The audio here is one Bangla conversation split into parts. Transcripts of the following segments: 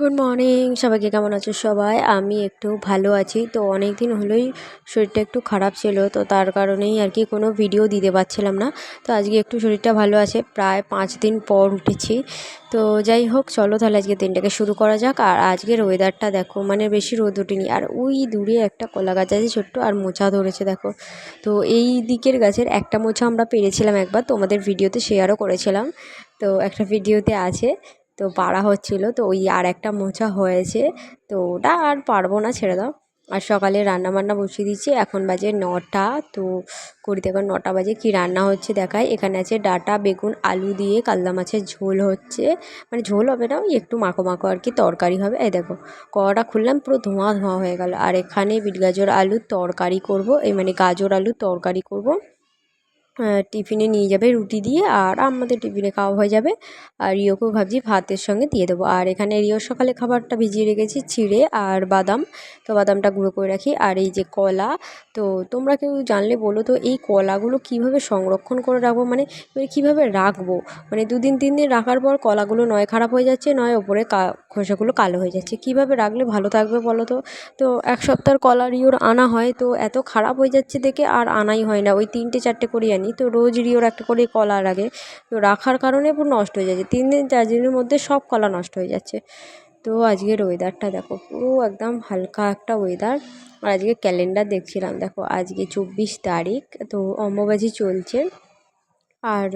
গুড মর্নিং সবাইকে কেমন আছো সবাই? আমি একটু ভালো আছি। তো অনেক দিন হলোই শরীরটা একটু খারাপ ছিল। তো তার কারণেই আর কি কোনো ভিডিও দিতে পারছিলাম না। তো আজকে একটু শরীরটা ভালো আছে। প্রায় পাঁচ দিন পর উঠেছি। তো যাই হোক, চলো তাহলে আজকে দিনটাকে শুরু করা যাক। আর আজকের ওয়েদারটা দেখো মানে বেশি রোদ ওঠেনি আর ওই দূরে একটা কলা গাছ আছে ছোট্ট, আর মোচা ধরেছে দেখো। তো এই দিকের গাছের একটা মোচা আমরা পেরেছিলাম একবার। তোমাদের ভিডিওতে শেয়ারও করেছিলাম। তো একটা ভিডিওতে আছে। তো পাড়া হচ্ছিল, তো ওই আর একটা মোচা হয়েছে, তো ওটা আর পারব না, ছেড়ে দাও। আর সকালে রান্না বান্না বসিয়ে দিচ্ছি, এখন বাজে নটা, তো করি এখন নটা বাজে, কি রান্না হচ্ছে দেখায় এখানে আছে ডাটা, বেগুন, আলু দিয়ে কালদা মাছের ঝোল হচ্ছে। মানে ঝোল হবে না, ওই একটু মাখো মাখো আর কি তরকারি হবে। এই দেখো, কড়াটা খুললাম, পুরো ধোঁয়া ধোঁয়া হয়ে গেল। আর এখানে বিট গাজর আলুর তরকারি করব, এই মানে গাজর আলুর তরকারি করব। টিফিনে নিয়ে যাবে রুটি দিয়ে আর আমাদের টিফিনে খাওয়া হয়ে যাবে। আর রিওকেও ভাবছি ভাতের সঙ্গে দিয়ে দেবো। আর এখানে রিওর সকালে খাবারটা ভিজিয়ে রেখেছি চিড়ে আর বাদাম। তো বাদামটা গুঁড়ো করে রাখি। আর এই যে কলা, তো তোমরা কেউ জানলে বলো তো, এই কলাগুলো কীভাবে সংরক্ষণ করে রাখব? মানে কীভাবে রাখব? মানে দুদিন, তিন দিন রাখার পর কলাগুলো নয় খারাপ হয়ে যাচ্ছে, নয় ওপরে কা, খোসাগুলো কালো হয়ে যাচ্ছে। কীভাবে রাখলে ভালো থাকবে বলো তো? তো এক সপ্তাহর কলা রিওর আনা হয়, তো এত খারাপ হয়ে যাচ্ছে দেখে আর আনাই হয় না। ওই তিনটে, চারটে করে আনি তো রোজ রিওর একটা করে কলা লাগে। তো রাখার কারণে পুরো নষ্ট হয়ে যাচ্ছে। তিন দিন, চার দিনের মধ্যে সব কলা নষ্ট হয়ে যাচ্ছে। তো আজকের ওয়েদারটা দেখো, পুরো একদম হালকা একটা ওয়েদার আর আজকে ক্যালেন্ডার দেখছিলাম, দেখো আজকে চব্বিশ তারিখ, তো অম্বুবাচী চলছে। আর,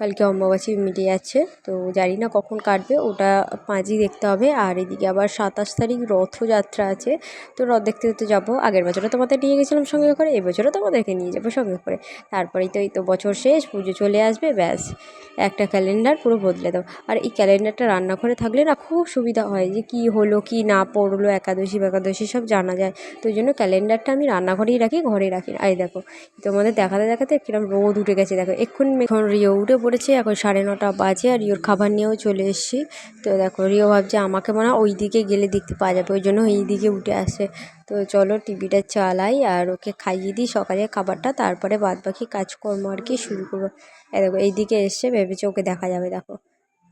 কালকে অমাবস্যা মিটে যাচ্ছে তো জানি না কখন কাটবে, ওটা পাঁচই দেখতে হবে, আর এদিকে আবার সাতাশ তারিখ রথযাত্রা আছে, তো রথ দেখতে দেখতে যাব। আগের বছরও তোমাদের নিয়ে গেছিলাম সঙ্গে করে, এবছরও তোমাদেরকে নিয়ে যাব সঙ্গে করে। তারপরেই তো এই তো বছর শেষ, পুজো চলে আসবে, ব্যাস, একটা ক্যালেন্ডার পুরো বদলে দাও আর এই ক্যালেন্ডারটা রান্নাঘরে থাকলে না খুব সুবিধা হয় যে কী হলো, কী না পড়ল, একাদশী একাদশী সব জানা যায়। তো ওই জন্য ক্যালেন্ডারটা আমি রান্নাঘরেই রাখি, ঘরে রাখি। এই দেখো, তোমাদের দেখাতে দেখাতে কিরম রোদ উঠে গেছে, দেখো, এক্ষুনি এখন রিও উঠে পড়েছে, এখন সাড়ে নটা বাজে আর রিওর খাবার নিয়েও চলে এসেছি। তো দেখো, রিও ভাবছে আমাকে মনে হয় ওই দিকে গেলে দেখতে পাওয়া যাবে, ওই জন্য এই দিকে উঠে আসে। তো চলো টিভিটা চালাই আর ওকে খাইয়ে দিই সকালে খাবারটা, তারপরে বাদ বাকি কাজকর্ম আর কি শুরু করব। দেখো এই দিকে এসছে, ভেবেছে ওকে দেখা যাবে, দেখো।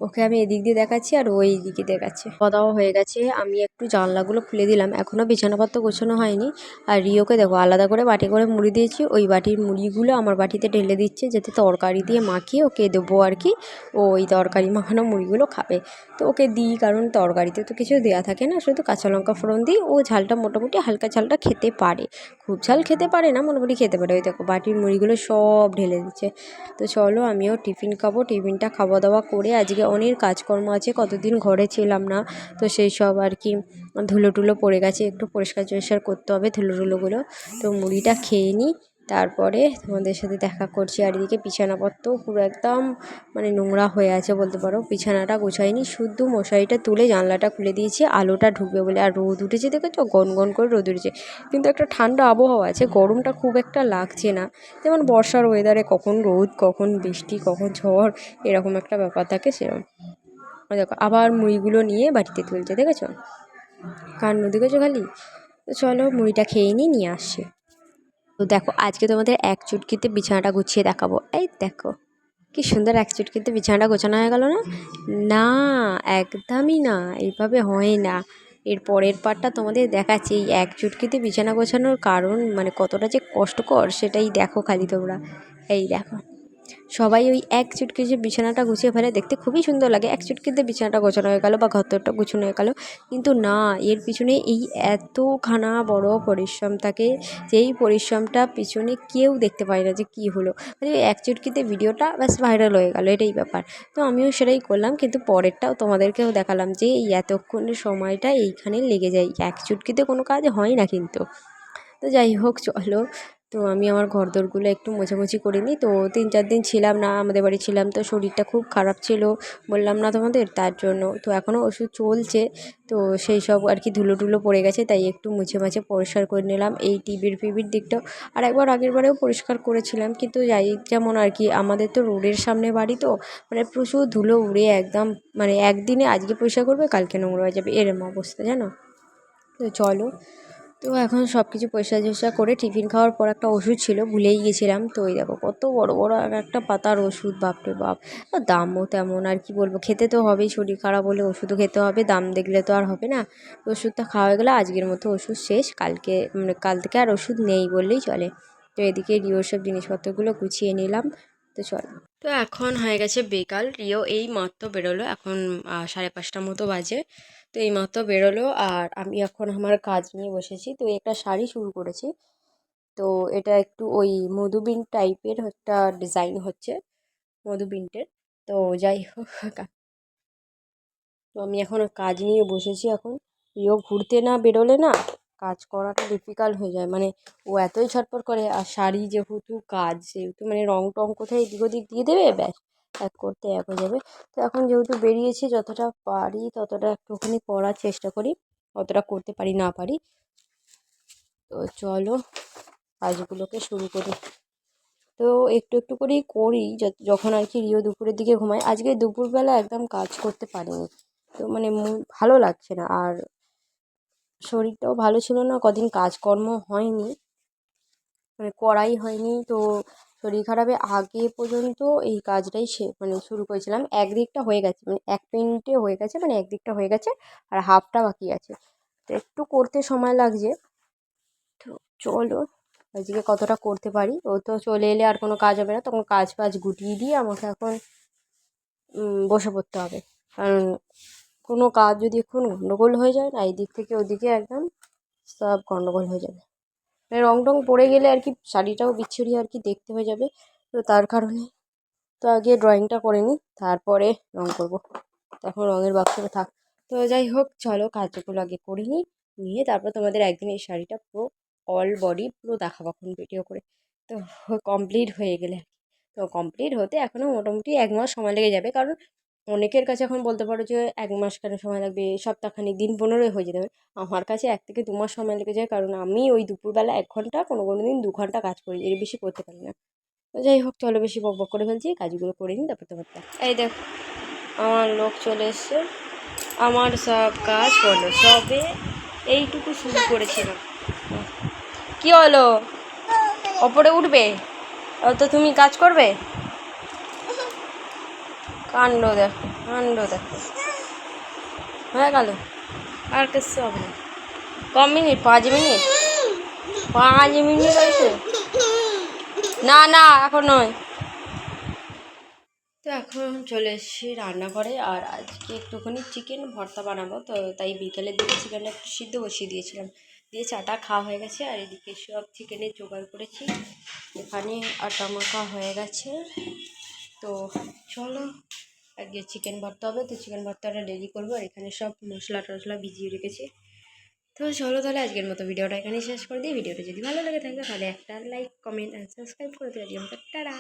ওকে আমি এদিক দিয়ে দেখাচ্ছি আর ওই দিকে দেখাচ্ছে। দাওয়া হয়ে গেছে, আমি একটু জানলাগুলো খুলে দিলাম। এখনও বিছানাপত্র গোছানো হয়নি। আর রিওকে দেখো, আলাদা করে বাটি করে মুড়ি দিয়েছি। ওই বাটির মুড়িগুলো আমার বাটিতে ঢেলে দিচ্ছে, যাতে তরকারি দিয়ে মাখিয়ে ওকে দেবো আর কি। ও ওই তরকারি মাখানো মুড়িগুলো খাবে। তো ওকে দিই, কারণ তরকারিতে তো কিছু দেওয়া থাকে না, শুধু কাঁচা লঙ্কা ফোড়ন দিই। ও ঝালটা মোটামুটি হালকা ঝালটা খেতে পারে। খুব ঝাল খেতে পারে না, মোটামুটি খেতে পারে। ওই দেখো, বাটির মুড়িগুলো সব ঢেলে দিচ্ছে। তো চলো আমিও টিফিন খাব। টিফিনটা খাওয়া দাওয়া করে আজকে অনেক কাজকর্ম আছে, কতদিন ঘরে ছিলাম না, তো সেই সব আর কি ধুলো টুলো পড়ে গেছে, একটু পরিষ্কার টরিষ্কার করতে হবে ধুলো টুলোগুলো তো মুড়িটা খেয়ে নিই তারপরে তোমাদের সাথে দেখা করছি, আর এদিকে বিছানাপত্রও পুরো একদম মানে নোংরা হয়ে আছে বলতে পারো। বিছানাটা গোছাইনি, শুধু মশারিটা তুলে জানলাটা খুলে দিয়েছি, আলোটা ঢুকবে বলে। আর রোদ উঠেছে দেখেছ? গন গন করে রোদ উঠেছে। কিন্তু একটা ঠান্ডা আবহাওয়া আছে, গরমটা খুব একটা লাগছে না। যেমন বর্ষার ওয়েদারে কখন রোদ, কখন বৃষ্টি, কখন ঝড়, এরকম একটা ব্যাপার থাকে সেরকম। দেখো, আবার মুড়িগুলো নিয়ে বাড়িতে তুলছে, দেখেছ? কাণ্ড দেখেছ খালি? চলো মুড়িটা খেয়ে নিয়ে আসছি। তো দেখো, আজকে তোমাদের এক চুটকিতে বিছানাটা গুছিয়ে দেখাবো। এই দেখো, কি সুন্দর এক চুটকিতে বিছানাটা গোছানো হয়ে গেলো না? না, একদমই না, এইভাবে হয় না। এর পরের পাটটা তোমাদের দেখাচ্ছি। এই এক চুটকিতে বিছানা গোছানোর কারণ মানে কতটা যে কষ্টকর, সেটাই দেখো খালি তোমরা। এই দেখো। সবাই ওই এক চুটকি যে বিছানাটা গুছিয়ে ফেলে, দেখতে খুবই সুন্দর লাগে। এক চুটকিতে বিছানাটা গোছানো হয়ে গেলো বা ঘরটা গুছানো হয়ে গেলো। কিন্তু না, এর পিছনে এই এতখানা বড় পরিশ্রম থাকে, যেই পরিশ্রমটা পিছনে কেউ দেখতে পায় না যে কী হলো। মানে এক চুটকিতে ভিডিওটা ব্যাস ভাইরাল হয়ে গেলো, এটাই ব্যাপার। তো আমিও সেটাই করলাম, কিন্তু পরেরটাও তোমাদেরকেও দেখালাম যে এই এতক্ষণের সময়টা এইখানে লেগে যায়। এক চুটকিতে কোনো কাজ হয় না কিন্তু। তো যাই হোক, চলো। তো আমি আমার ঘরদোরগুলো একটু মোছামুছি করে নিই। তো তিন চার দিন ছিলাম না, আমাদের বাড়ি ছিলাম, তো শরীরটা খুব খারাপ ছিল। বললাম, না তোমাদের, তার জন্য। তো এখনও ওষুধ চলছে, তো সেই সব আর কি ধুলো টুলো পড়ে গেছে, তাই একটু মুছে মাছে পরিষ্কার করে নিলাম। এই টিভির ফিবির দিকটাও আর একবার আগের বারেও পরিষ্কার করেছিলাম, কিন্তু যাই যেমন আর কি, আমাদের তো রোডের সামনে বাড়ি তো মানে প্রচুর ধুলো উড়ে একদম মানে একদিনে আজকে পরিষ্কার করবে, কালকে নোংরা হয়ে যাবে, এরম অবস্থা, জানো? তো চলো তো এখন সব কিছু পয়সা টয়সা করে টিফিন খাওয়ার পর একটা ওষুধ ছিল, ভুলেই গেছিলাম। তো ওই দেখো কত বড় বড় এক একটা পাতার ওষুধ, বাপরে বাপ। দামও তেমন, আর কি বলব, খেতে তো হবেই, শরীর খারাপ হলে ওষুধও খেতে হবে, দাম দেখলে তো আর হবে না। ওষুধটা খাওয়া গেলে, আজকের মতো ওষুধ শেষ, কালকে মানে কাল থেকে আর ওষুধ নেই বললেই চলে। তো এদিকে রিওর সব জিনিসপত্রগুলো গুছিয়ে নিলাম, তো চল। তো এখন হয়ে গেছে বিকাল, রিও এই মাত্র বেরোলো, এখন সাড়ে পাঁচটার মতো বাজে। তো এই মাত্র বেরোলো আর আমি এখন আমার কাজ নিয়ে বসেছি। তো একটা শাড়ি শুরু করেছি। তো এটা একটু ওই মধুবিন টাইপের একটা ডিজাইন হচ্ছে মধুবিনটের। তো যাই হোক, তো আমি এখন কাজ নিয়ে বসেছি এখন। রিও ঘুরতে না বেরোলে না কাজ করাটা ডিফিকাল্ট হয়ে যায়। মানে ও এতই ছটফট করে, আর শাড়ি যেহেতু কাজ, সেহেতু মানে রং টং কোথায় এদিক ওদিক দিয়ে দেবে? ব্যাস। এক করতে এক হয়ে যাবে। তো এখন যেহেতু বেরিয়েছি, যতটা পারি ততটা একটুখানি করার চেষ্টা করি, অতটা করতে পারি না পারি। তো চলো, কাজগুলোকে শুরু করি। তো একটু একটু করেই করি যখন আর কি রিও দুপুরের দিকে ঘুমাই আজকে দুপুরবেলা একদম কাজ করতে পারিনি। তো মানে ভালো লাগছে না। আর শরীরটাও ভালো ছিল না, কদিন কাজকর্ম হয়নি। মানে করাই হয়নি। তো শরীর খারাপের আগে পর্যন্ত এই কাজটাই সে মানে শুরু করেছিলাম। একদিকটা হয়ে গেছে মানে এক পেন্টে হয়ে গেছে মানে একদিকটা হয়ে গেছে আর হাফটা বাকি আছে। তো একটু করতে সময় লাগছে। তো চলো, আজকে কতটা করতে পারি? ও তো চলে এলে আর কোনো কাজ হবে না, তখন কাজ ফাজ গুটিয়ে দিয়ে আমাকে এখন বসে পড়তে হবে। কারণ কোনো কাজ যদি এখন গন্ডগোল হয়ে যায় না এই দিক থেকে ওদিকে একদম সব গন্ডগোল হয়ে যাবে। মানে রং টং পড়ে গেলে আর কি শাড়িটাও বিচ্ছিরি আর কি দেখতে হয়ে যাবে। তো তার কারণে তো আগে ড্রয়িংটা করে নিই তারপরে রং করব। তখন রঙের বাক্সটা থাক। তো যাই হোক, চলো কাজগুলো আগে করে নিই নিয়ে তারপর তোমাদের একদিন এই শাড়িটা পুরো অল বডি পুরো দেখাবো এখন ভিডিও করে। তো কমপ্লিট হয়ে গেলে তো কমপ্লিট হতে এখনও মোটামুটি এক মাস সময় লেগে যাবে, কারণ অনেকের কাছে এখন বলতে পারো যে, এক মাস কেন সময় লাগবে? সপ্তাহখানিক, দিন পনেরোই হয়ে যেতে হবে আমার কাছে এক থেকে দু মাস সময় লেগে যায়, কারণ আমি ওই দুপুরবেলা এক ঘণ্টা, কোনো কোনো দিন দু ঘণ্টা কাজ করি, এর বেশি করতে পারি না। যাই হোক, চলো বেশি বক বক করে ফেলছি, কাজগুলো করে নিই, তারপর তোমার এই দেখ, আমার লোক চলে এসছে, আমার সব কাজ করল, সবে এইটুকু শুরু করেছিলাম কি হলো? ওপরে উঠবে? তো তুমি কাজ করবে? কাণ্ড দেখো কাণ্ড দেখো। হয়ে গেল? আর কিছু হবে না। ক মিনিট? পাঁচ মিনিট? পাঁচ মিনিট হয়েছে? না না, এখন নয়। তো এখন চলে এসেছি রান্নাঘরে, আর আজকে একটুখানি চিকেন ভর্তা বানাবো। তো তাই বিকেলের দিকে চিকেনটা সিদ্ধ বসিয়ে দিয়েছিলাম। দিয়ে চাটা খাওয়া হয়ে গেছে, আর এদিকে সব চিকেনের জোগাড় করেছি। এখানে আটা মাখা হয়ে গেছে। তো চলো, আজকে চিকেন ভর্তা হবে, তো চিকেন ভর্তাটা রেডি করব, আর এখানে সব মশলা টশলা ভিজিয়ে রেখেছি। তো চলো তাহলে আজকের মতো ভিডিওটা এখানেই শেষ করে দিই। ভিডিওটা যদি ভালো লাগে থাকে তাহলে একটা লাইক কমেন্ট আর সাবস্ক্রাইব করে দেবে টাটা!